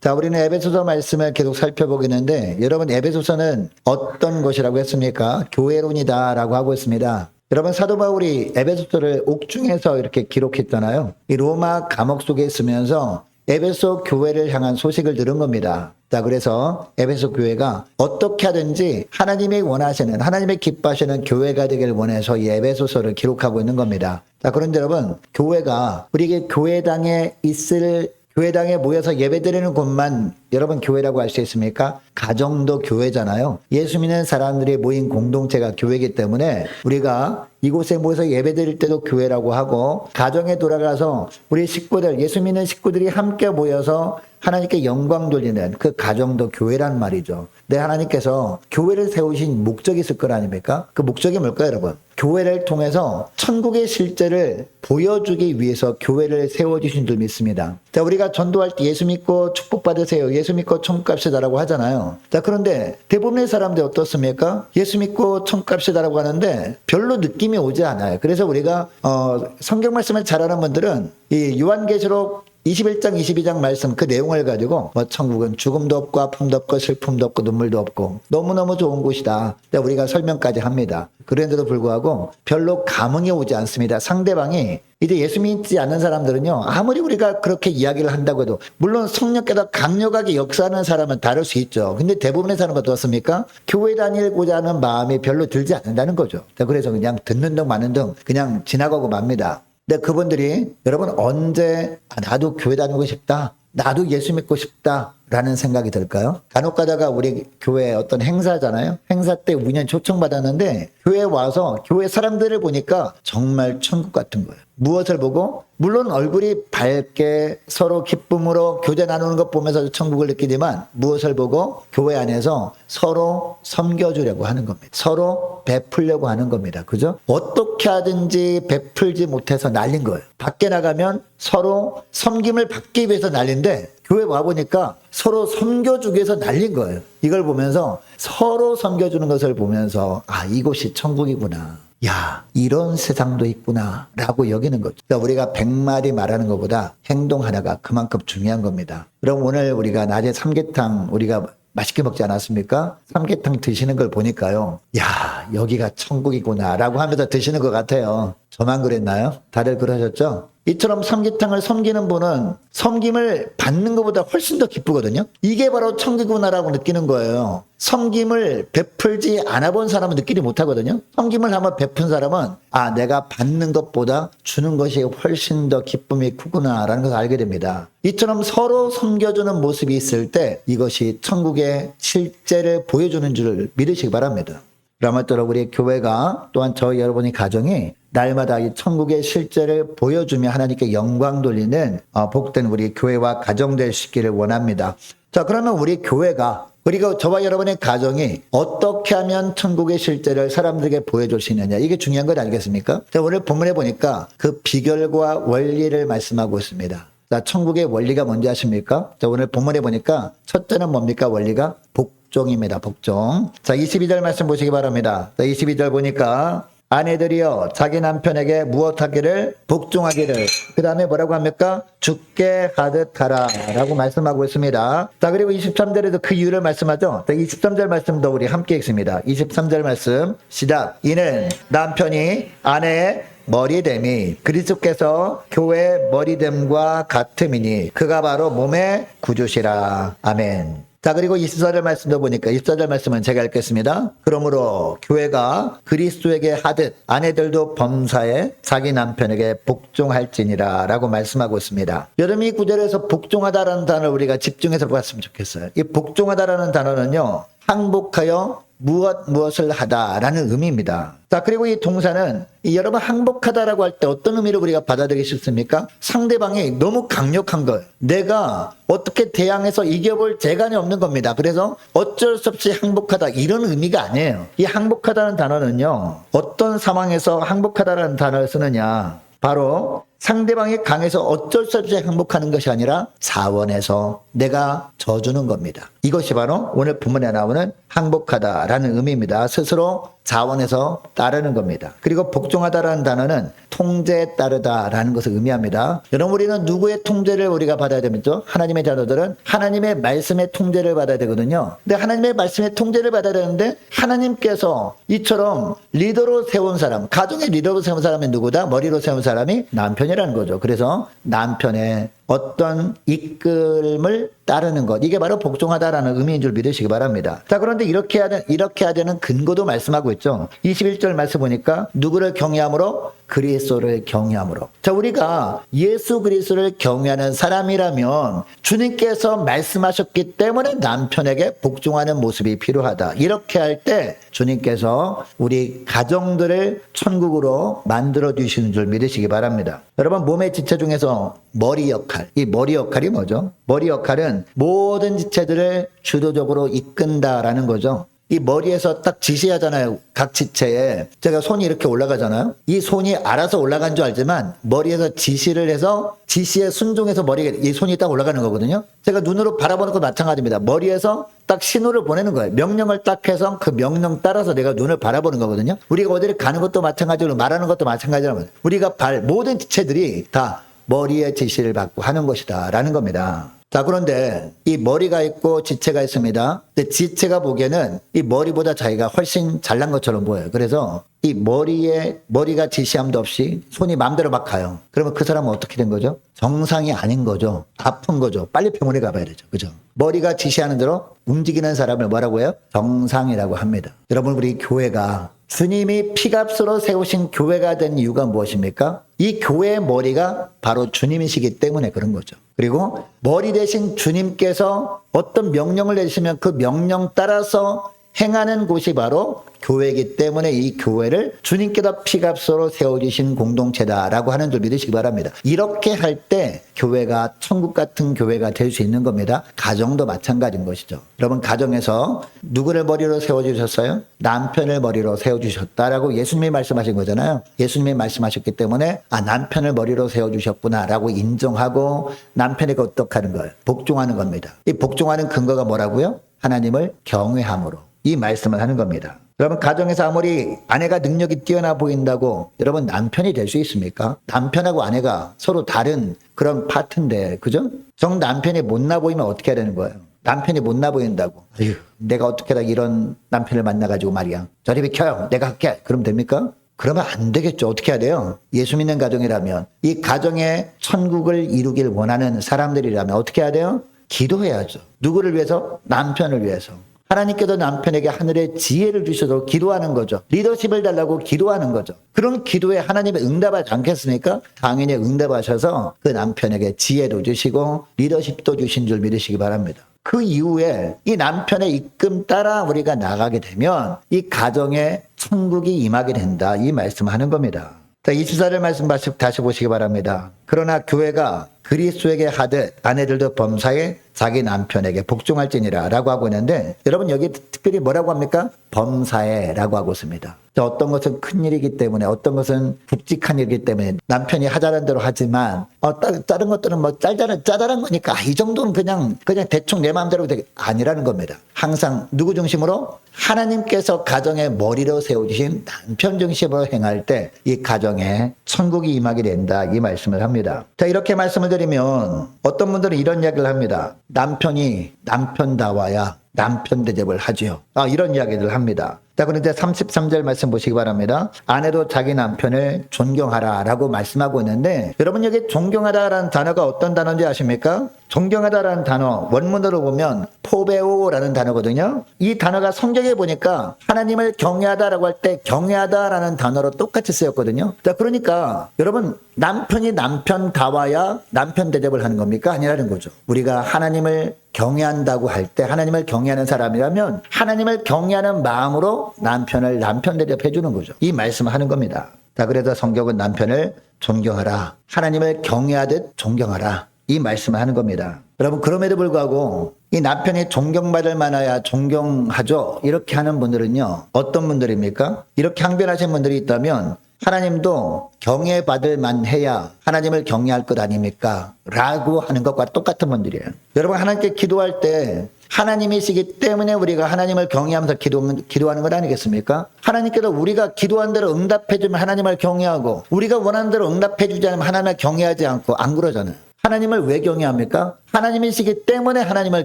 자, 우리는 에베소서 말씀을 계속 살펴보겠는데 여러분 에베소서는 어떤 것이라고 했습니까? 교회론이다라고 하고 있습니다. 여러분 사도 바울이 에베소서를 옥중에서 이렇게 기록했잖아요. 이 로마 감옥 속에 있으면서 에베소 교회를 향한 소식을 들은 겁니다. 자, 그래서 에베소 교회가 어떻게 하든지 하나님이 원하시는, 하나님의 기뻐하시는 교회가 되길 원해서 이 에베소서를 기록하고 있는 겁니다. 자, 그런데 여러분, 교회가 우리에게 교회당에 있을 교회당에 모여서 예배드리는 곳만 여러분 교회라고 할 수 있습니까? 가정도 교회잖아요. 예수 믿는 사람들이 모인 공동체가 교회이기 때문에 우리가 이곳에 모여서 예배드릴 때도 교회라고 하고 가정에 돌아가서 우리 식구들 예수 믿는 식구들이 함께 모여서 하나님께 영광 돌리는 그 가정도 교회란 말이죠. 내 하나님께서 교회를 세우신 목적이 있을 거 아닙니까? 그 목적이 뭘까요, 여러분? 교회를 통해서 천국의 실제를 보여주기 위해서 교회를 세워주신 줄 믿습니다. 자, 우리가 전도할 때 예수 믿고 축복받으세요. 예수 믿고 천국 갑시다라고 하잖아요. 자, 그런데 대부분의 사람들 어떻습니까? 예수 믿고 천국 갑시다라고 하는데 별로 느낌이 오지 않아요. 그래서 우리가, 어, 성경 말씀을 잘 아는 분들은 이 요한계시록 21장, 22장 말씀 그 내용을 가지고 뭐 천국은 죽음도 없고 아픔도 없고 슬픔도 없고 눈물도 없고 너무너무 좋은 곳이다. 우리가 설명까지 합니다. 그런데도 불구하고 별로 감흥이 오지 않습니다. 상대방이 이제 예수 믿지 않는 사람들은요, 아무리 우리가 그렇게 이야기를 한다고 해도, 물론 성령께서 강력하게 역사하는 사람은 다를 수 있죠. 근데 대부분의 사람은 어떻습니까? 교회 다니고자 하는 마음이 별로 들지 않는다는 거죠. 자, 그래서 그냥 듣는 등 마는 등 그냥 지나가고 맙니다. 근데 그분들이 여러분 언제 아, 나도 교회 다니고 싶다. 나도 예수 믿고 싶다. 라는 생각이 들까요? 간혹 가다가 우리 교회 어떤 행사잖아요. 행사 때 우연히 초청받았는데 교회에 와서 교회 사람들을 보니까 정말 천국 같은 거예요. 무엇을 보고? 물론 얼굴이 밝게 서로 기쁨으로 교제 나누는 것 보면서 천국을 느끼지만 무엇을 보고? 교회 안에서 서로 섬겨주려고 하는 겁니다. 서로 베풀려고 하는 겁니다. 그죠? 어떻게 하든지 베풀지 못해서 날린 거예요. 밖에 나가면 서로 섬김을 받기 위해서 날린데 교회 와보니까 서로 섬겨주기 위해서 날린 거예요. 이걸 보면서 서로 섬겨주는 것을 보면서 아, 이곳이 천국이구나. 야, 이런 세상도 있구나. 라고 여기는 거죠. 그러니까 우리가 백마디 말하는 것보다 행동 하나가 그만큼 중요한 겁니다. 그럼 오늘 우리가 낮에 삼계탕 우리가 맛있게 먹지 않았습니까? 삼계탕 드시는 걸 보니까요. 야, 여기가 천국이구나. 라고 하면서 드시는 것 같아요. 저만 그랬나요? 다들 그러셨죠? 이처럼 삼계탕을 섬기는 분은 섬김을 받는 것보다 훨씬 더 기쁘거든요. 이게 바로 천국이구나라고 느끼는 거예요. 섬김을 베풀지 않아 본 사람은 느끼지 못하거든요. 섬김을 한번 베푼 사람은 아, 내가 받는 것보다 주는 것이 훨씬 더 기쁨이 크구나라는 것을 알게 됩니다. 이처럼 서로 섬겨주는 모습이 있을 때 이것이 천국의 실제를 보여주는 줄 믿으시기 바랍니다. 그러므로 우리 교회가 또한 저 여러분의 가정이 날마다 이 천국의 실제를 보여주며 하나님께 영광 돌리는 어, 복된 우리 교회와 가정 있기를 원합니다. 자, 그러면 우리 교회가 그리고 저와 여러분의 가정이 어떻게 하면 천국의 실제를 사람들에게 보여줄 수 있느냐 이게 중요한 것 아니겠습니까? 자, 오늘 본문에 보니까 그 비결과 원리를 말씀하고 있습니다. 자, 천국의 원리가 뭔지 아십니까? 자, 오늘 본문에 보니까 첫째는 뭡니까? 원리가 복종입니다. 복종. 자, 22절 말씀 보시기 바랍니다. 자, 22절 보니까 아내들이여 자기 남편에게 무엇하기를 복종하기를 그 다음에 뭐라고 합니까? 죽게 하듯 하라 라고 말씀하고 있습니다. 자 그리고 23절에도 그 이유를 말씀하죠. 자, 23절 말씀도 우리 함께 읽습니다. 23절 말씀 시작 이는 남편이 아내의 머리됨이 그리스도께서 교회 머리됨과 같음이니 그가 바로 몸의 구주시라 아멘. 자, 그리고 24절 말씀도 보니까 24절 말씀은 제가 읽겠습니다. 그러므로 교회가 그리스도에게 하듯 아내들도 범사에 자기 남편에게 복종할지니라 라고 말씀하고 있습니다. 여러분 이 구절에서 복종하다라는 단어를 우리가 집중해서 봤으면 좋겠어요. 이 복종하다라는 단어는요, 항복하여 무엇 무엇을 하다라는 의미입니다. 자, 그리고 이 동사는 이 여러분 항복하다라고 할 때 어떤 의미를 우리가 받아들이기 쉽습니까? 상대방이 너무 강력한 걸 내가 어떻게 대항해서 이겨볼 재간이 없는 겁니다. 그래서 어쩔 수 없이 항복하다 이런 의미가 아니에요. 이 항복하다는 단어는요. 어떤 상황에서 항복하다라는 단어를 쓰느냐. 바로 상대방이 강해서 어쩔 수 없이 행복하는 것이 아니라 자원해서 내가 져주는 겁니다. 이것이 바로 오늘 본문에 나오는 항복하다라는 의미입니다. 스스로 자원해서 따르는 겁니다. 그리고 복종하다라는 단어는 통제에 따르다라는 것을 의미합니다. 여러분 우리는 누구의 통제를 우리가 받아야 됩니까? 하나님의 자녀들은 하나님의 말씀의 통제를 받아야 되거든요. 근데 하나님의 말씀의 통제를 받아야 되는데 하나님께서 이처럼 리더로 세운 사람, 가정의 리더로 세운 사람이 누구다? 머리로 세운 사람이 남편이 라는 거죠. 그래서 남편의 어떤 이끌음을 따르는 것. 이게 바로 복종하다라는 의미인 줄 믿으시기 바랍니다. 자, 그런데 이렇게 해야, 되, 이렇게 해야 되는 근거도 말씀하고 있죠. 21절 말씀 보니까 누구를 경외함으로 그리스도를 경외함으로. 자, 우리가 예수 그리스도를 경외하는 사람이라면 주님께서 말씀하셨기 때문에 남편에게 복종하는 모습이 필요하다. 이렇게 할 때 주님께서 우리 가정들을 천국으로 만들어 주시는 줄 믿으시기 바랍니다. 여러분 몸의 지체 중에서 머리 역할, 이 머리 역할이 뭐죠? 머리 역할은 모든 지체들을 주도적으로 이끈다라는 거죠. 이 머리에서 딱 지시하잖아요. 각 지체에. 제가 손이 이렇게 올라가잖아요. 이 손이 알아서 올라간 줄 알지만 머리에서 지시를 해서 지시에 순종해서 머리에 이 손이 딱 올라가는 거거든요. 제가 눈으로 바라보는 것 마찬가지입니다. 머리에서 딱 신호를 보내는 거예요. 명령을 딱 해서 그 명령 따라서 내가 눈을 바라보는 거거든요. 우리가 어디를 가는 것도 마찬가지로 말하는 것도 마찬가지로 우리가 발 모든 지체들이 다 머리의 지시를 받고 하는 것이다 라는 겁니다. 자, 그런데 이 머리가 있고 지체가 있습니다. 근데 지체가 보기에는 이 머리보다 자기가 훨씬 잘난 것처럼 보여요. 그래서 이 머리에, 머리가 지시함도 없이 손이 마음대로 막 가요. 그러면 그 사람은 어떻게 된 거죠? 정상이 아닌 거죠. 아픈 거죠. 빨리 병원에 가봐야 되죠. 그죠? 머리가 지시하는 대로 움직이는 사람을 뭐라고 해요? 정상이라고 합니다. 여러분, 우리 교회가 주님이 피값으로 세우신 교회가 된 이유가 무엇입니까? 이 교회의 머리가 바로 주님이시기 때문에 그런 거죠. 그리고 머리 대신 주님께서 어떤 명령을 내리시면 그 명령 따라서 행하는 곳이 바로 교회이기 때문에 이 교회를 주님께서 피값으로 세워주신 공동체다라고 하는 줄 믿으시기 바랍니다. 이렇게 할 때 교회가 천국 같은 교회가 될 수 있는 겁니다. 가정도 마찬가지인 것이죠. 여러분 가정에서 누구를 머리로 세워주셨어요? 남편을 머리로 세워주셨다라고 예수님이 말씀하신 거잖아요. 예수님이 말씀하셨기 때문에 아 남편을 머리로 세워주셨구나라고 인정하고 남편에게 어떻게 하는 거예요? 복종하는 겁니다. 이 복종하는 근거가 뭐라고요? 하나님을 경외함으로 이 말씀을 하는 겁니다. 여러분 가정에서 아무리 아내가 능력이 뛰어나 보인다고 여러분 남편이 될 수 있습니까? 남편하고 아내가 서로 다른 그런 파트인데 그죠? 정 남편이 못나 보이면 어떻게 해야 되는 거예요? 남편이 못나 보인다고. 아휴, 내가 어떻게 다 이런 남편을 만나가지고 말이야. 저리 비켜요. 내가 할게. 그럼 됩니까? 그러면 안 되겠죠. 어떻게 해야 돼요? 예수 믿는 가정이라면 이 가정에 천국을 이루길 원하는 사람들이라면 어떻게 해야 돼요? 기도해야죠. 누구를 위해서? 남편을 위해서. 하나님께서 남편에게 하늘의 지혜를 주셔서 기도하는 거죠. 리더십을 달라고 기도하는 거죠. 그런 기도에 하나님이 응답하지 않겠습니까? 당연히 응답하셔서 그 남편에게 지혜도 주시고 리더십도 주신 줄 믿으시기 바랍니다. 그 이후에 이 남편의 입금 따라 우리가 나가게 되면 이 가정에 천국이 임하게 된다. 이 말씀을 하는 겁니다. 자, 24절 말씀 다시 보시기 바랍니다. 그러나 교회가 그리스도에게 하듯 아내들도 범사에 자기 남편에게 복종할지니라 라고 하고 있는데 여러분 여기 특별히 뭐라고 합니까? 범사에 라고 하고 있습니다. 어떤 것은 큰 일이기 때문에 어떤 것은 굵직한 일이기 때문에 남편이 하자는 대로 하지만 어, 다른 것들은 뭐 짤짤한 짜잘한 거니까 이 정도는 그냥 그냥 대충 내 마음대로 되게 아니라는 겁니다. 항상 누구 중심으로 하나님께서 가정의 머리로 세워주신 남편 중심으로 행할 때 이 가정에 천국이 임하게 된다 이 말씀을 합니다. 자 이렇게 말씀을 드리면 어떤 분들은 이런 이야기를 합니다. 남편이 남편다워야 남편 대접을 하지요. 아, 이런 이야기를 합니다. 자, 그런데 33절 말씀 보시기 바랍니다. 아내도 자기 남편을 존경하라 라고 말씀하고 있는데 여러분 여기 존경하다라는 단어가 어떤 단어인지 아십니까? 존경하다라는 단어 원문으로 보면 포베오라는 단어거든요. 이 단어가 성경에 보니까 하나님을 경외하다라고 할 때 경외하다라는 단어로 똑같이 쓰였거든요. 자, 그러니까 여러분 남편이 남편 다와야 남편 대접을 하는 겁니까? 아니라는 거죠. 우리가 하나님을 경외한다고 할 때 하나님을 경외하는 사람이라면 하나님을 경외하는 마음으로 남편을 남편 대접해 주는 거죠. 이 말씀을 하는 겁니다. 자, 그래서 성경은 남편을 존경하라. 하나님을 경외하듯 존경하라. 이 말씀을 하는 겁니다. 여러분, 그럼에도 불구하고 이 남편이 존경받을 만해야 존경하죠. 이렇게 하는 분들은요, 어떤 분들입니까? 이렇게 항변하신 분들이 있다면 하나님도 경외받을 만해야 하나님을 경외할 것 아닙니까? 라고 하는 것과 똑같은 분들이에요. 여러분 하나님께 기도할 때 하나님이시기 때문에 우리가 하나님을 경외하면서 기도, 기도하는 것 아니겠습니까? 하나님께서 우리가 기도한 대로 응답해주면 하나님을 경외하고 우리가 원하는 대로 응답해주지 않으면 하나님을 경외하지 않고 안 그러잖아요. 하나님을 왜 경외합니까? 하나님이시기 때문에 하나님을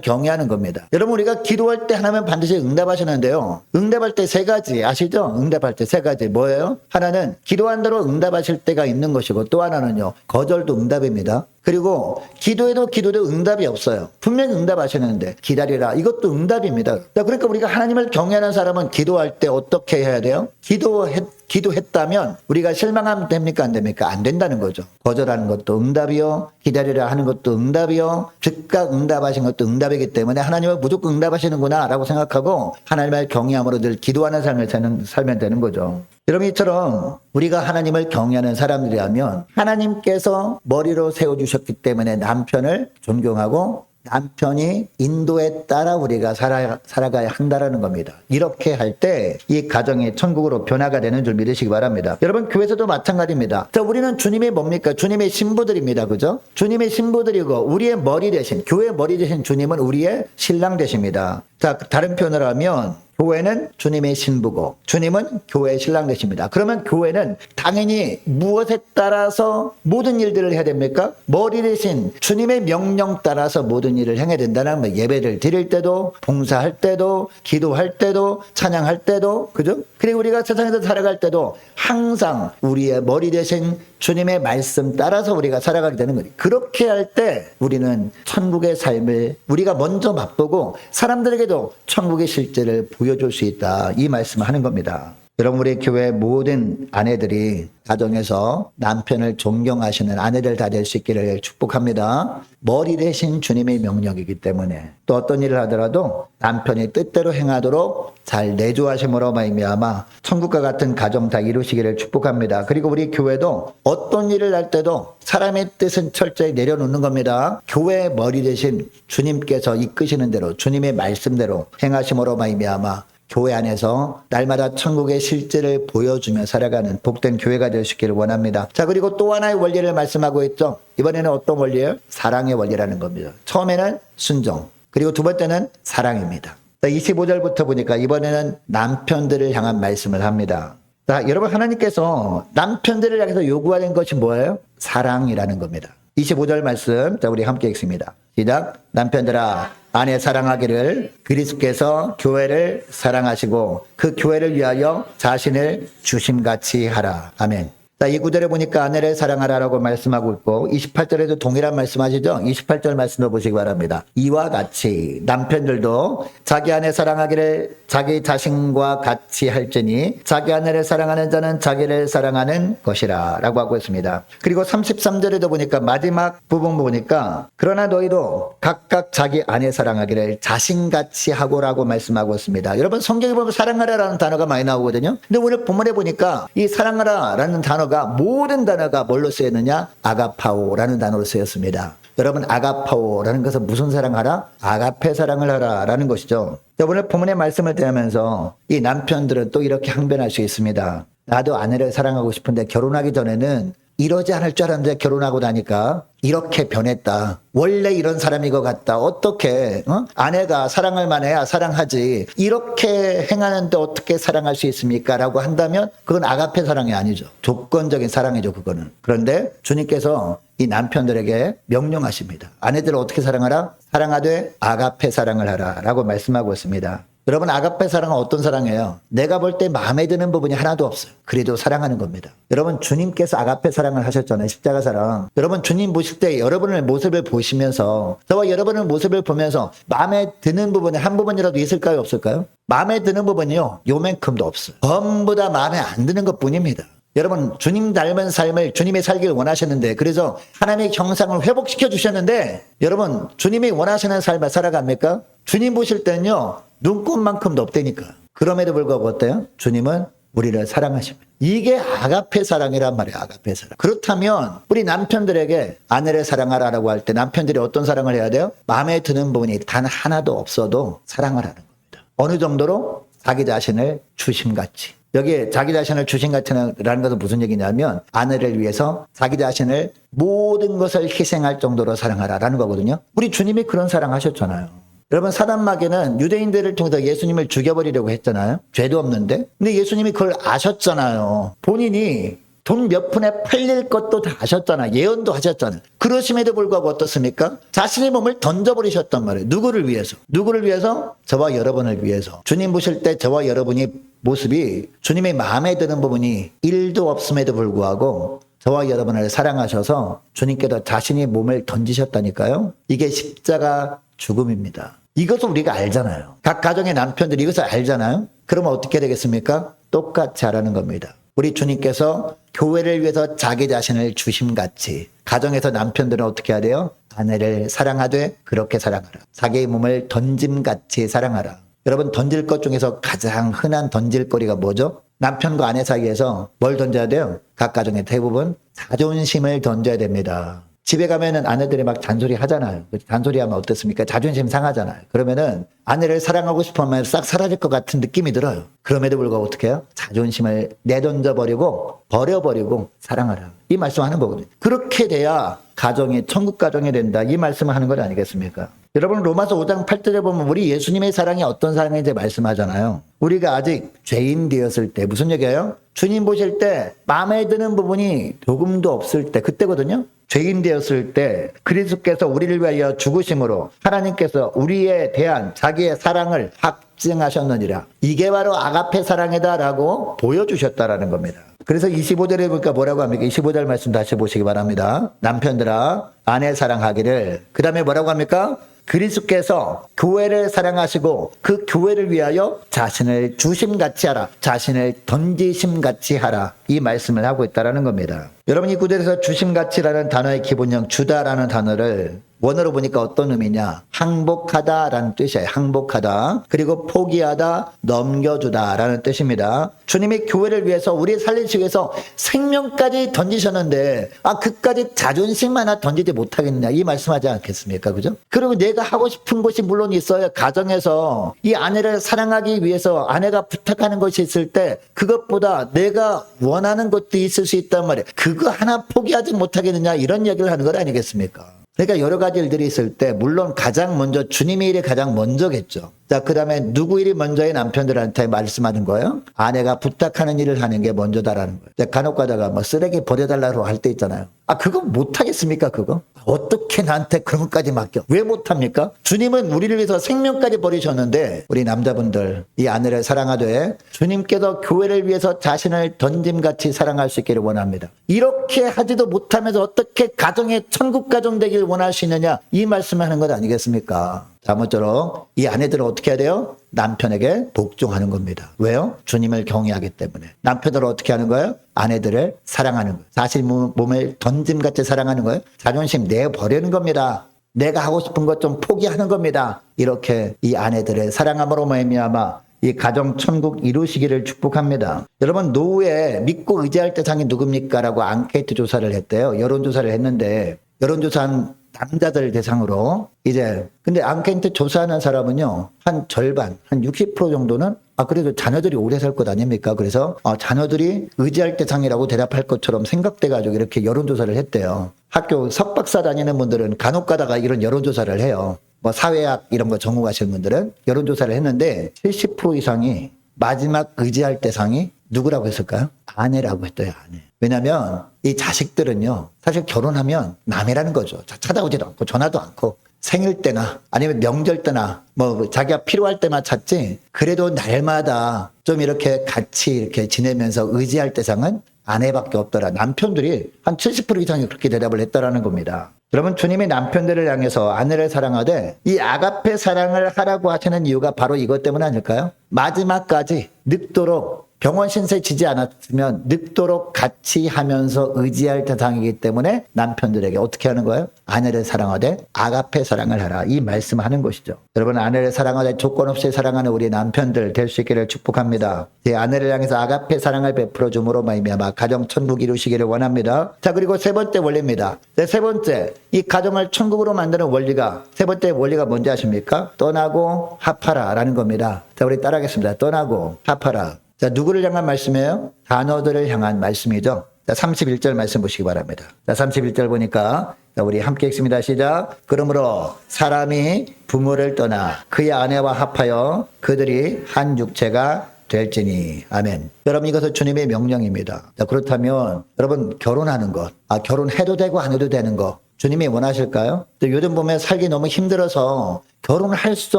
경외하는 겁니다. 여러분 우리가 기도할 때 하나님은 반드시 응답하시는데요. 응답할 때 세 가지 아시죠? 응답할 때 세 가지 뭐예요? 하나는 기도한 대로 응답하실 때가 있는 것이고 또 하나는요. 거절도 응답입니다. 그리고 기도해도 기도도 응답이 없어요. 분명히 응답하시는데 기다리라. 이것도 응답입니다. 자, 그러니까 우리가 하나님을 경외하는 사람은 기도할 때 어떻게 해야 돼요? 기도했, 기도했다면 우리가 실망하면 됩니까? 안 됩니까? 안 된다는 거죠. 거절하는 것도 응답이요. 기다리라 하는 것도 응답이요. 즉각 응답하신 것도 응답이기 때문에 하나님은 무조건 응답하시는구나 라고 생각하고 하나님을 경외함으로 늘 기도하는 삶을 사는, 살면 되는 거죠. 여러분 이처럼 우리가 하나님을 경외하는 사람들이라면 하나님께서 머리로 세워주셨기 때문에 남편을 존경하고 남편이 인도에 따라 우리가 살아, 살아가야 한다라는 겁니다. 이렇게 할 때 이 가정이 천국으로 변화가 되는 줄 믿으시기 바랍니다. 여러분 교회에서도 마찬가지입니다. 자, 우리는 주님의 뭡니까? 주님의 신부들입니다. 그죠? 주님의 신부들이고 우리의 머리 대신 교회 머리 대신 주님은 우리의 신랑 되십니다. 자, 다른 표현을 하면 교회는 주님의 신부고 주님은 교회의 신랑 되십니다. 그러면 교회는 당연히 무엇에 따라서 모든 일들을 해야 됩니까? 머리 대신 주님의 명령 따라서 모든 일을 행해야 된다는 거 예배를 드릴 때도 봉사할 때도 기도할 때도 찬양할 때도 그죠? 그리고 우리가 세상에서 살아갈 때도 항상 우리의 머리 대신 주님의 말씀 따라서 우리가 살아가게 되는 거예요. 그렇게 할 때 우리는 천국의 삶을 우리가 먼저 맛보고 사람들에게도 천국의 실제를 보여줄 수 있다. 이 말씀을 하는 겁니다. 여러분 우리 교회 모든 아내들이 가정에서 남편을 존경하시는 아내들 다 될 수 있기를 축복합니다. 머리 대신 주님의 명령이기 때문에 또 어떤 일을 하더라도 남편이 뜻대로 행하도록 잘 내조하심으로 말미암아 천국과 같은 가정 다 이루시기를 축복합니다. 그리고 우리 교회도 어떤 일을 할 때도 사람의 뜻은 철저히 내려놓는 겁니다. 교회 머리 대신 주님께서 이끄시는 대로 주님의 말씀대로 행하심으로 말미암아 교회 안에서 날마다 천국의 실제를 보여주며 살아가는 복된 교회가 될 수 있기를 원합니다. 자, 그리고 또 하나의 원리를 말씀하고 있죠. 이번에는 어떤 원리예요? 사랑의 원리라는 겁니다. 처음에는 순종, 그리고 두 번째는 사랑입니다. 자, 25절부터 보니까 이번에는 남편들을 향한 말씀을 합니다. 자, 여러분 하나님께서 남편들을 향해서 요구하는 것이 뭐예요? 사랑이라는 겁니다. 25절 말씀, 자, 우리 함께 읽습니다. 시작. 남편들아, 아내 사랑하기를 그리스께서 교회를 사랑하시고 그 교회를 위하여 자신을 주심같이 하라. 아멘. 자, 이 구절에 보니까 아내를 사랑하라라고 말씀하고 있고 28절에도 동일한 말씀하시죠? 28절 말씀을 보시기 바랍니다. 이와 같이 남편들도 자기 아내 사랑하기를 자기 자신과 같이 할지니 자기 아내를 사랑하는 자는 자기를 사랑하는 것이라 라고 하고 있습니다. 그리고 33절에도 보니까 마지막 부분 보니까 그러나 너희도 각각 자기 아내 사랑하기를 자신같이 하고라고 말씀하고 있습니다. 여러분 성경에 보면 사랑하라라는 단어가 많이 나오거든요. 근데 오늘 본문에 보니까 이 사랑하라라는 단어가 모든 단어가 뭘로 쓰였느냐? 아가파오라는 단어로 쓰였습니다. 여러분 아가파오라는 것은 무슨 사랑하라? 아가페 사랑을 하라라는 것이죠. 오늘 본문의 말씀을 대하면서 이 남편들은 또 이렇게 항변할 수 있습니다. 나도 아내를 사랑하고 싶은데 결혼하기 전에는 이러지 않을 줄 알았는데 결혼하고 나니까 이렇게 변했다. 원래 이런 사람인 것 같다. 어떻게 어? 아내가 사랑할 만해야 사랑하지. 이렇게 행하는데 어떻게 사랑할 수 있습니까? 라고 한다면 그건 아가페 사랑이 아니죠. 조건적인 사랑이죠. 그거는. 그런데 주님께서 이 남편들에게 명령하십니다. 아내들을 어떻게 사랑하라? 사랑하되 아가페 사랑을 하라. 라고 말씀하고 있습니다. 여러분 아가페 사랑은 어떤 사랑이에요? 내가 볼 때 마음에 드는 부분이 하나도 없어요. 그래도 사랑하는 겁니다. 여러분 주님께서 아가페 사랑을 하셨잖아요. 십자가 사랑. 여러분 주님 보실 때 여러분의 모습을 보시면서 저와 여러분의 모습을 보면서 마음에 드는 부분이 한 부분이라도 있을까요? 없을까요? 마음에 드는 부분이요. 요만큼도 없어요. 전부 다 마음에 안 드는 것 뿐입니다. 여러분 주님 닮은 삶을 주님이 살기를 원하셨는데 그래서 하나님의 형상을 회복시켜 주셨는데 여러분 주님이 원하시는 삶을 살아갑니까? 주님 보실 때는요 눈꽃만큼도 없다니까 그럼에도 불구하고 어때요? 주님은 우리를 사랑하십니다. 이게 아가페 사랑이란 말이에요. 아가페 사랑. 그렇다면 우리 남편들에게 아내를 사랑하라라고 할 때 남편들이 어떤 사랑을 해야 돼요? 마음에 드는 부분이 단 하나도 없어도 사랑을 하는 겁니다. 어느 정도로 자기 자신을 주심같이 여기에 자기 자신을 주신 같이라는 것은 무슨 얘기냐면 아내를 위해서 자기 자신을 모든 것을 희생할 정도로 사랑하라라는 거거든요. 우리 주님이 그런 사랑하셨잖아요. 여러분 사단 마귀는 유대인들을 통해서 예수님을 죽여버리려고 했잖아요. 죄도 없는데. 근데 예수님이 그걸 아셨잖아요. 본인이 돈 몇 푼에 팔릴 것도 다 아셨잖아요. 예언도 하셨잖아요. 그러심에도 불구하고 어떻습니까? 자신의 몸을 던져버리셨단 말이에요. 누구를 위해서? 누구를 위해서? 저와 여러분을 위해서. 주님 보실 때 저와 여러분이 모습이 주님의 마음에 드는 부분이 일도 없음에도 불구하고 저와 여러분을 사랑하셔서 주님께서 자신의 몸을 던지셨다니까요. 이게 십자가 죽음입니다. 이것을 우리가 알잖아요. 각 가정의 남편들이 이것을 알잖아요. 그러면 어떻게 되겠습니까? 똑같이 하라는 겁니다. 우리 주님께서 교회를 위해서 자기 자신을 주심같이 가정에서 남편들은 어떻게 해야 돼요? 아내를 사랑하되 그렇게 사랑하라. 자기의 몸을 던짐같이 사랑하라. 여러분 던질 것 중에서 가장 흔한 던질 거리가 뭐죠? 남편과 아내 사이에서 뭘 던져야 돼요? 각 가정의 대부분 자존심을 던져야 됩니다. 집에 가면은 아내들이 막 잔소리 하잖아요. 잔소리 하면 어떻습니까? 자존심 상하잖아요. 그러면은 아내를 사랑하고 싶어 하면 싹 사라질 것 같은 느낌이 들어요. 그럼에도 불구하고 어떻게 해요? 자존심을 내던져 버리고 버려버리고 사랑하라. 이 말씀하는 거거든요. 그렇게 돼야 가정이 천국 가정이 된다. 이 말씀을 하는 것 아니겠습니까? 여러분 로마서 5장 8절에 보면 우리 예수님의 사랑이 어떤 사랑인지 말씀하잖아요. 우리가 아직 죄인 되었을 때 무슨 얘기예요? 주님 보실 때 마음에 드는 부분이 조금도 없을 때 그때거든요. 죄인 되었을 때 그리스도께서 우리를 위하여 죽으심으로 하나님께서 우리에 대한 자기의 사랑을 확증하셨느니라. 이게 바로 아가페 사랑이다라고 보여주셨다라는 겁니다. 그래서 25절에 보니까 뭐라고 합니까? 25절 말씀 다시 보시기 바랍니다. 남편들아 아내 사랑하기를 그 다음에 뭐라고 합니까? 그리스도께서 교회를 사랑하시고 그 교회를 위하여 자신을 주심같이 하라. 자신을 던지심같이 하라. 이 말씀을 하고 있다라는 겁니다. 여러분 이 구절에서 주심같이라는 단어의 기본형 주다라는 단어를 원어로 보니까 어떤 의미냐? 항복하다라는 뜻이에요. 항복하다. 그리고 포기하다, 넘겨주다라는 뜻입니다. 주님이 교회를 위해서 우리 살리시기 위해서 생명까지 던지셨는데 아 그까지 자존심 하나 던지지 못하겠느냐 이 말씀하지 않겠습니까? 그죠? 그리고 내가 하고 싶은 것이 물론 있어요. 가정에서 이 아내를 사랑하기 위해서 아내가 부탁하는 것이 있을 때 그것보다 내가 원하는 것도 있을 수 있단 말이에요. 그거 하나 포기하지 못하겠느냐 이런 얘기를 하는 것 아니겠습니까? 그러니까 여러 가지 일들이 있을 때 물론 가장 먼저 주님의 일이 가장 먼저겠죠. 자, 그 다음에 누구 일이 먼저의 남편들한테 말씀하는 거예요? 아내가 부탁하는 일을 하는 게 먼저다라는 거예요. 자, 간혹 가다가 뭐 쓰레기 버려달라고 할 때 있잖아요. 아, 그거 못하겠습니까, 그거? 어떻게 나한테 그런 것까지 맡겨? 왜 못합니까? 주님은 우리를 위해서 생명까지 버리셨는데, 우리 남자분들, 이 아내를 사랑하되, 주님께서 교회를 위해서 자신을 던짐같이 사랑할 수 있기를 원합니다. 이렇게 하지도 못하면서 어떻게 가정의 천국 가정 되길 원하시느냐? 이 말씀을 하는 것 아니겠습니까? 자, 모쪼록 이 아내들은 어떻게 해야 돼요? 남편에게 복종하는 겁니다. 왜요? 주님을 경외하기 때문에. 남편들은 어떻게 하는 거예요? 아내들을 사랑하는 거예요. 사실 몸을 던짐같이 사랑하는 거예요. 자존심 내버리는 겁니다. 내가 하고 싶은 것 좀 포기하는 겁니다. 이렇게 이 아내들의 사랑함으로 말미암아 이 가정 천국 이루시기를 축복합니다. 여러분 노후에 믿고 의지할 대상이 누굽니까라고 앙케이트 조사를 했대요. 여론 조사를 했는데 여론 조사한 남자들 대상으로 이제 근데 앙케이트 조사하는 사람은요 한 절반 한 60% 정도는 아 그래도 자녀들이 오래 살 것 아닙니까? 그래서 어, 자녀들이 의지할 대상이라고 대답할 것처럼 생각돼 가지고 이렇게 여론조사를 했대요. 학교 석박사 다니는 분들은 간혹 가다가 이런 여론조사를 해요. 뭐 사회학 이런 거 전공하시는 분들은 여론조사를 했는데 70% 이상이 마지막 의지할 대상이 누구라고 했을까요? 아내라고 했대요, 아내. 왜냐면 이 자식들은요, 사실 결혼하면 남이라는 거죠. 찾아오지도 않고 전화도 않고 생일 때나 아니면 명절 때나 뭐 자기가 필요할 때만 찾지 그래도 날마다 좀 이렇게 같이 이렇게 지내면서 의지할 대상은 아내밖에 없더라. 남편들이 한 70% 이상이 그렇게 대답을 했다라는 겁니다. 여러분 주님이 남편들을 향해서 아내를 사랑하되 이 아가페 사랑을 하라고 하시는 이유가 바로 이것 때문 아닐까요? 마지막까지 늙도록 병원 신세 지지 않았으면 늙도록 같이 하면서 의지할 대상이기 때문에 남편들에게 어떻게 하는 거예요? 아내를 사랑하되 아가페 사랑을 하라. 이 말씀하는 것이죠. 여러분 아내를 사랑하되 조건 없이 사랑하는 우리 남편들 될 수 있기를 축복합니다. 제 아내를 향해서 아가페 사랑을 베풀어 줌으로 말미암아 가정 천국 이루시기를 원합니다. 자 그리고 세 번째 원리입니다. 네, 세 번째 이 가정을 천국으로 만드는 원리가 세 번째 원리가 뭔지 아십니까? 떠나고 합하라라는 겁니다. 자 우리 따라하겠습니다. 떠나고 합하라. 자, 누구를 향한 말씀이에요? 단어들을 향한 말씀이죠. 자, 31절 말씀 보시기 바랍니다. 자, 31절 보니까 자, 우리 함께 읽습니다. 시작. 그러므로 사람이 부모를 떠나 그의 아내와 합하여 그들이 한 육체가 될지니. 아멘. 여러분 이것은 주님의 명령입니다. 자, 그렇다면 여러분 결혼하는 것, 아, 결혼해도 되고 안 해도 되는 거 주님이 원하실까요? 또 요즘 보면 살기 너무 힘들어서 결혼을 할수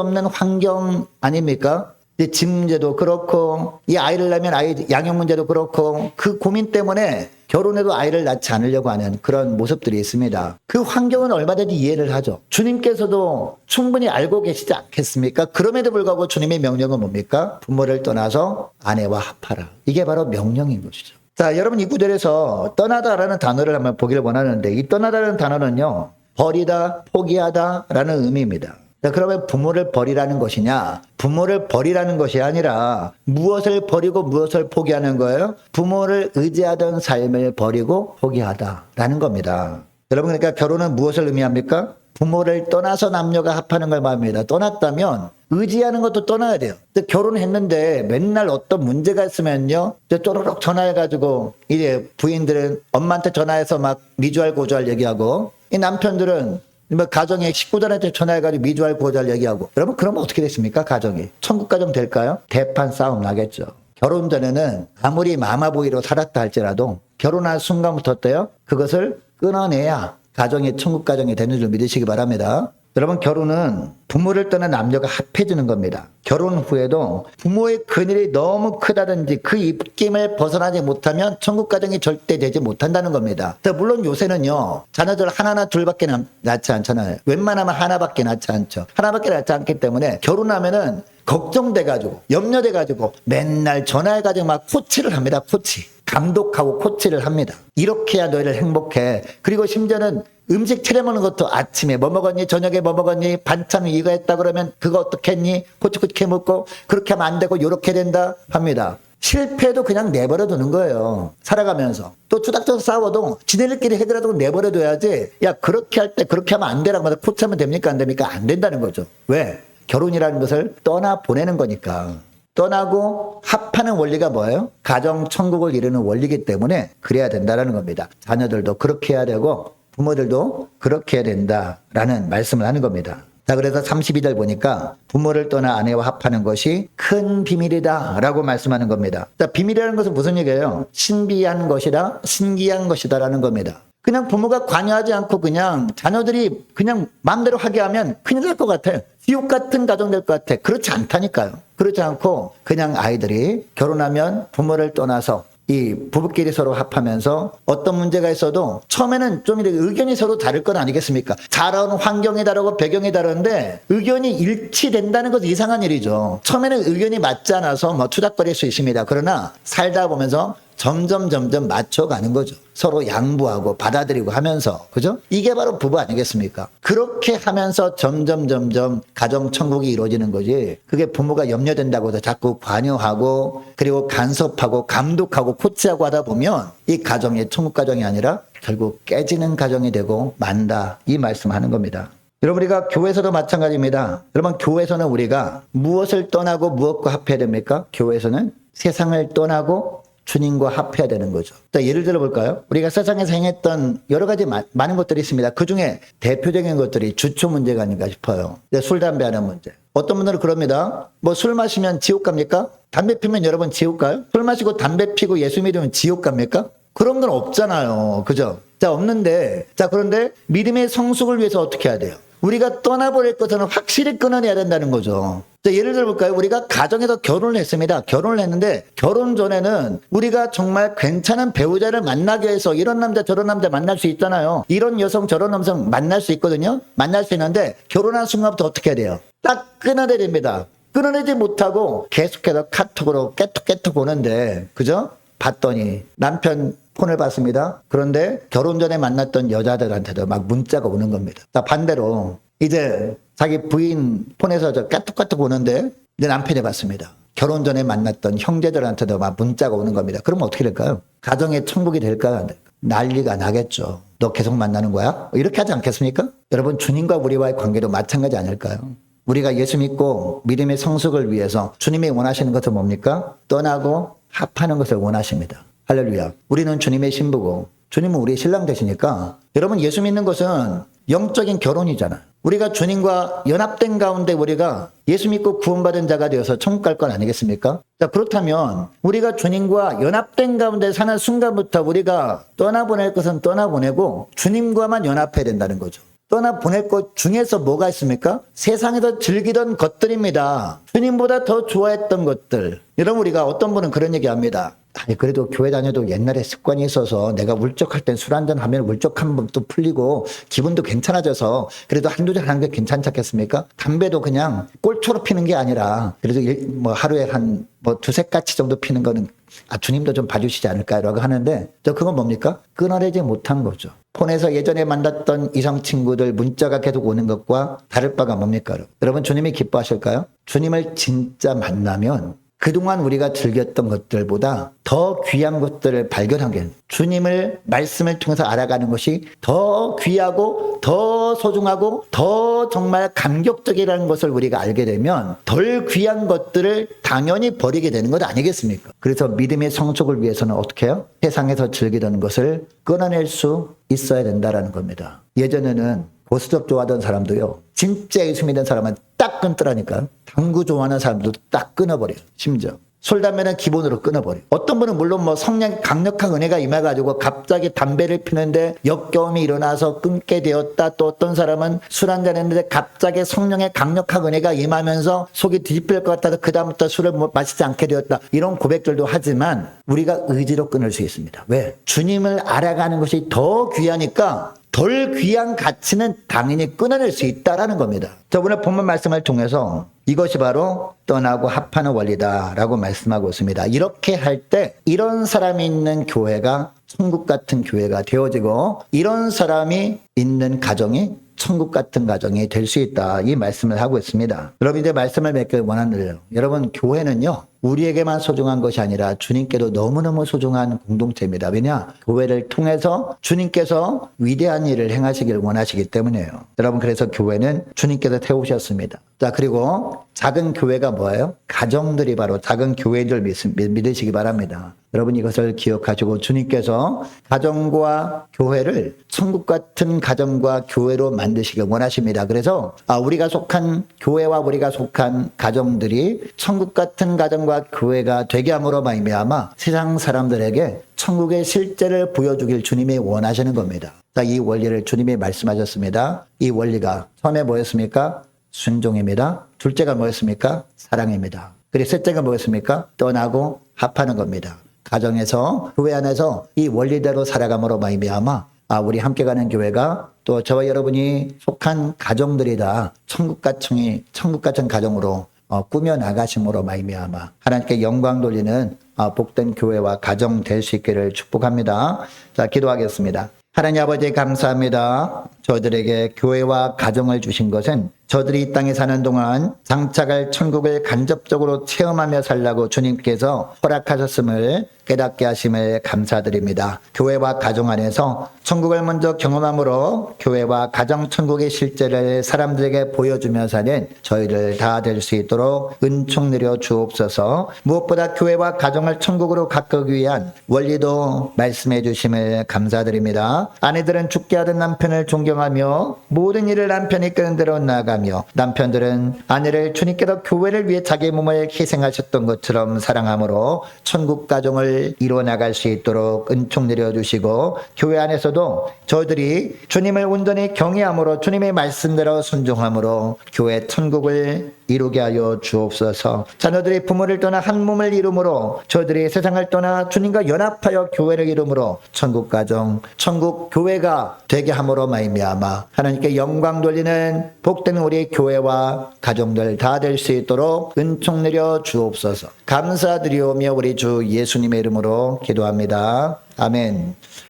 없는 환경 아닙니까? 이집 문제도 그렇고 이 아이를 낳으면 아이 양육 문제도 그렇고 그 고민 때문에 결혼해도 아이를 낳지 않으려고 하는 그런 모습들이 있습니다. 그 환경은 얼마든지 이해를 하죠. 주님께서도 충분히 알고 계시지 않겠습니까? 그럼에도 불구하고 주님의 명령은 뭡니까? 부모를 떠나서 아내와 합하라. 이게 바로 명령인 것이죠. 자, 여러분 이 구절에서 떠나다라는 단어를 한번 보기를 원하는데 이 떠나다라는 단어는요. 버리다, 포기하다라는 의미입니다. 자, 그러면 부모를 버리라는 것이냐? 부모를 버리라는 것이 아니라 무엇을 버리고 무엇을 포기하는 거예요? 부모를 의지하던 삶을 버리고 포기하다라는 겁니다. 여러분 그러니까 결혼은 무엇을 의미합니까? 부모를 떠나서 남녀가 합하는 걸 말합니다. 떠났다면 의지하는 것도 떠나야 돼요. 결혼했는데 맨날 어떤 문제가 있으면요. 쪼르륵 전화해가지고 이제 부인들은 엄마한테 전화해서 막 미주알 고주알 얘기하고 이 남편들은 뭐 가정에 식구들한테 전화해가지고 미주알 고주알 얘기하고 여러분 그러면 어떻게 됐습니까? 가정이 천국 가정 될까요? 대판 싸움 나겠죠. 결혼 전에는 아무리 마마보이로 살았다 할지라도 결혼할 순간부터 어때요? 그것을 끊어내야 가정이 천국 가정이 되는 줄 믿으시기 바랍니다. 여러분 결혼은 부모를 떠난 남녀가 합해지는 겁니다. 결혼 후에도 부모의 그늘이 너무 크다든지 그 입김을 벗어나지 못하면 천국 가정이 절대 되지 못한다는 겁니다. 자, 물론 요새는요 자녀들 하나나 둘밖에 남- 낳지 않잖아요. 웬만하면 하나밖에 낳지 않죠. 하나밖에 낳지 않기 때문에 결혼하면은 걱정돼가지고 염려돼가지고 맨날 전화해가지고 막 코치를 합니다. 코치 감독하고 코치를 합니다. 이렇게 해야 너희를 행복해. 그리고 심지어는 음식 차려 먹는 것도 아침에 뭐 먹었니 저녁에 뭐 먹었니 반찬은 이거 했다 그러면 그거 어떻게 했니 코치코치 먹고 그렇게 하면 안 되고 요렇게 된다 합니다. 실패도 그냥 내버려 두는 거예요. 살아가면서. 또 투닥쳐서 싸워도 지네들끼리 해결하고 내버려 둬야지. 야, 그렇게 할 때 그렇게 하면 안 되라고 하면 코치하면 됩니까? 안 됩니까? 안 된다는 거죠. 왜? 결혼이라는 것을 떠나 보내는 거니까. 떠나고 합하는 원리가 뭐예요? 가정 천국을 이루는 원리이기 때문에 그래야 된다라는 겁니다. 자녀들도 그렇게 해야 되고 부모들도 그렇게 해야 된다라는 말씀을 하는 겁니다. 자, 그래서 32절 보니까 부모를 떠나 아내와 합하는 것이 큰 비밀이다 라고 말씀하는 겁니다. 자, 비밀이라는 것은 무슨 얘기예요? 신비한 것이다, 신기한 것이다 라는 겁니다. 그냥 부모가 관여하지 않고 그냥 자녀들이 그냥 마음대로 하게 하면 큰일 날 것 같아요. 지옥 같은 가정 될 것 같아. 그렇지 않다니까요. 그렇지 않고 그냥 아이들이 결혼하면 부모를 떠나서 이 부부끼리 서로 합하면서 어떤 문제가 있어도 처음에는 좀 이렇게 의견이 서로 다를 건 아니겠습니까? 자라온 환경이 다르고 배경이 다른데 의견이 일치된다는 것은 이상한 일이죠. 처음에는 의견이 맞지 않아서 뭐 투닥거릴 수 있습니다. 그러나 살다 보면서 점점 점점 맞춰가는 거죠. 서로 양보하고 받아들이고 하면서 그죠? 이게 바로 부부 아니겠습니까? 그렇게 하면서 점점 점점 가정 천국이 이루어지는 거지. 그게 부모가 염려된다고 해서 자꾸 관여하고 그리고 간섭하고 감독하고 코치하고 하다 보면 이 가정이 천국 가정이 아니라 결국 깨지는 가정이 되고 만다 이 말씀하는 겁니다. 여러분 우리가 교회에서도 마찬가지입니다. 여러분 교회에서는 우리가 무엇을 떠나고 무엇과 합해야 됩니까? 교회에서는 세상을 떠나고 주님과 합해야 되는 거죠. 자, 예를 들어 볼까요? 우리가 세상에서 행했던 여러 가지 마- 많은 것들이 있습니다. 그 중에 대표적인 것들이 주초 문제가 아닌가 싶어요. 술, 담배 하는 문제. 어떤 분들은 그럽니다. 뭐 술 마시면 지옥 갑니까? 담배 피면 여러분 지옥 가요? 술 마시고 담배 피고 예수 믿으면 지옥 갑니까? 그런 건 없잖아요. 그죠? 자, 없는데. 자, 그런데 믿음의 성숙을 위해서 어떻게 해야 돼요? 우리가 떠나버릴 것은 확실히 끊어내야 된다는 거죠. 자, 예를 들어 볼까요? 우리가 가정에서 결혼을 했습니다. 결혼을 했는데 결혼 전에는 우리가 정말 괜찮은 배우자를 만나기 위해서 이런 남자 저런 남자 만날 수 있잖아요. 이런 여성 저런 남성 만날 수 있거든요. 만날 수 있는데 결혼한 순간부터 어떻게 해야 돼요? 딱 끊어내야 됩니다. 끊어내지 못하고 계속해서 카톡으로 깨톡 깨톡 오는데 그죠? 봤더니 남편 폰을 받습니다. 그런데 결혼 전에 만났던 여자들한테도 막 문자가 오는 겁니다. 자, 반대로 이제 자기 부인 폰에서 저 까톡까톡 오는데 이제 남편이 받습니다. 결혼 전에 만났던 형제들한테도 막 문자가 오는 겁니다. 그러면 어떻게 될까요? 가정의 천국이 될까요? 안? 난리가 나겠죠. 너 계속 만나는 거야? 이렇게 하지 않겠습니까? 여러분, 주님과 우리와의 관계도 마찬가지 아닐까요? 우리가 예수 믿고 믿음의 성숙을 위해서 주님이 원하시는 것은 뭡니까? 떠나고 합하는 것을 원하십니다. 할렐루야. 우리는 주님의 신부고 주님은 우리의 신랑 되시니까 여러분 예수 믿는 것은 영적인 결혼이잖아요. 우리가 주님과 연합된 가운데 우리가 예수 믿고 구원받은 자가 되어서 천국 갈 건 아니겠습니까? 자, 그렇다면 우리가 주님과 연합된 가운데 사는 순간부터 우리가 떠나보낼 것은 떠나보내고 주님과만 연합해야 된다는 거죠. 떠나보낼 것 중에서 뭐가 있습니까? 세상에서 즐기던 것들입니다. 주님보다 더 좋아했던 것들. 여러분, 우리가 어떤 분은 그런 얘기 합니다. 아니, 그래도 교회 다녀도 옛날에 습관이 있어서 내가 울적할 땐 술 한잔 하면 울적한 법도 풀리고 기분도 괜찮아져서 그래도 한두 잔 하는 게 괜찮지 않겠습니까? 담배도 그냥 꼴초로 피는 게 아니라 그래도 일- 뭐 하루에 한 뭐 두세 가지 정도 피는 거는 아, 주님도 좀 봐주시지 않을까라고 하는데 저 그건 뭡니까? 끊어내지 못한 거죠. 폰에서 예전에 만났던 이성 친구들 문자가 계속 오는 것과 다를 바가 뭡니까? 여러분? 주님이 기뻐하실까요? 주님을 진짜 만나면 그동안 우리가 즐겼던 것들보다 더 귀한 것들을 발견하게 주님을 말씀을 통해서 알아가는 것이 더 귀하고 더 소중하고 더 정말 감격적이라는 것을 우리가 알게 되면 덜 귀한 것들을 당연히 버리게 되는 것 아니겠습니까? 그래서 믿음의 성숙을 위해서는 어떻게 해요? 세상에서 즐기던 것을 끊어낼 수 있어야 된다라는 겁니다. 예전에는 보수적 좋아하던 사람도요. 진짜 예수 믿는 사람은 딱 끊더라니까요. 당구 좋아하는 사람도 딱 끊어버려요. 심지어. 술, 담배는 기본으로 끊어버려요. 어떤 분은 물론 뭐 성령 강력한 은혜가 임해가지고 갑자기 담배를 피는데 역겨움이 일어나서 끊게 되었다. 또 어떤 사람은 술 한잔 했는데 갑자기 성령의 강력한 은혜가 임하면서 속이 뒤집힐 것 같아서 그다음부터 술을 뭐 마시지 않게 되었다. 이런 고백들도 하지만 우리가 의지로 끊을 수 있습니다. 왜? 주님을 알아가는 것이 더 귀하니까 덜 귀한 가치는 당연히 끊어낼 수 있다라는 겁니다. 자, 오늘 본문 말씀을 통해서 이것이 바로 떠나고 합하는 원리다라고 말씀하고 있습니다. 이렇게 할 때 이런 사람이 있는 교회가 천국 같은 교회가 되어지고 이런 사람이 있는 가정이 천국 같은 가정이 될 수 있다. 이 말씀을 하고 있습니다. 여러분 이제 말씀을 맺길 원하는데요. 여러분 교회는요. 우리에게만 소중한 것이 아니라 주님께도 너무너무 소중한 공동체입니다. 왜냐? 교회를 통해서 주님께서 위대한 일을 행하시길 원하시기 때문이에요. 여러분 그래서 교회는 주님께서 태우셨습니다. 자 그리고 작은 교회가 뭐예요? 가정들이 바로 작은 교회인 줄 믿, 믿으시기 바랍니다. 여러분 이것을 기억하시고 주님께서 가정과 교회를 천국 같은 가정과 교회로 만드시길 원하십니다. 그래서 아, 우리가 속한 교회와 우리가 속한 가정들이 천국 같은 가정 과 교회가 되게 함으로 말미암아 세상 사람들에게 천국의 실제를 보여주길 주님이 원하시는 겁니다. 자, 이 원리를 주님이 말씀하셨습니다. 이 원리가 처음에 뭐였습니까? 순종입니다. 둘째가 뭐였습니까? 사랑입니다. 그리고 셋째가 뭐였습니까? 떠나고 합하는 겁니다. 가정에서 교회 안에서 이 원리대로 살아감으로 말미암아 아 우리 함께 가는 교회가 또 저와 여러분이 속한 가정들이 다 천국 같은 천국 같은 가정으로 어, 꾸며 나가심으로 말미암아 하나님께 영광 돌리는 어, 복된 교회와 가정 될 수 있기를 축복합니다. 자 기도하겠습니다. 하나님 아버지 감사합니다. 저들에게 교회와 가정을 주신 것은 저들이 이 땅에 사는 동안 장차갈 천국을 간접적으로 체험하며 살라고 주님께서 허락하셨음을 깨닫게 하심을 감사드립니다. 교회와 가정 안에서 천국을 먼저 경험함으로 교회와 가정 천국의 실제를 사람들에게 보여주며 사는 저희를 다 될 수 있도록 은총 내려 주옵소서. 무엇보다 교회와 가정을 천국으로 가꾸기 위한 원리도 말씀해 주심을 감사드립니다. 아내들은 죽게 하던 남편을 존경 하며 모든 일을 남편이 끄는 대로 나아가며 남편들은 아내를 주님께서 교회를 위해 자기 몸을 희생하셨던 것처럼 사랑함으로 천국 가정을 이루어 나갈 수 있도록 은총 내려 주시고 교회 안에서도 저희들이 주님을 온전히 경외함으로 주님의 말씀대로 순종함으로 교회 천국을 이루게 하여 주옵소서. 자녀들이 부모를 떠나 한 몸을 이루므로 저희들이 세상을 떠나 주님과 연합하여 교회를 이루므로 천국 가정, 천국 교회가 되게 함으로 말미암아 하나님께 영광 돌리는 복된 우리 교회와 가정들 다 될 수 있도록 은총 내려 주옵소서. 감사드리오며 우리 주 예수님의 이름으로 기도합니다. 아멘.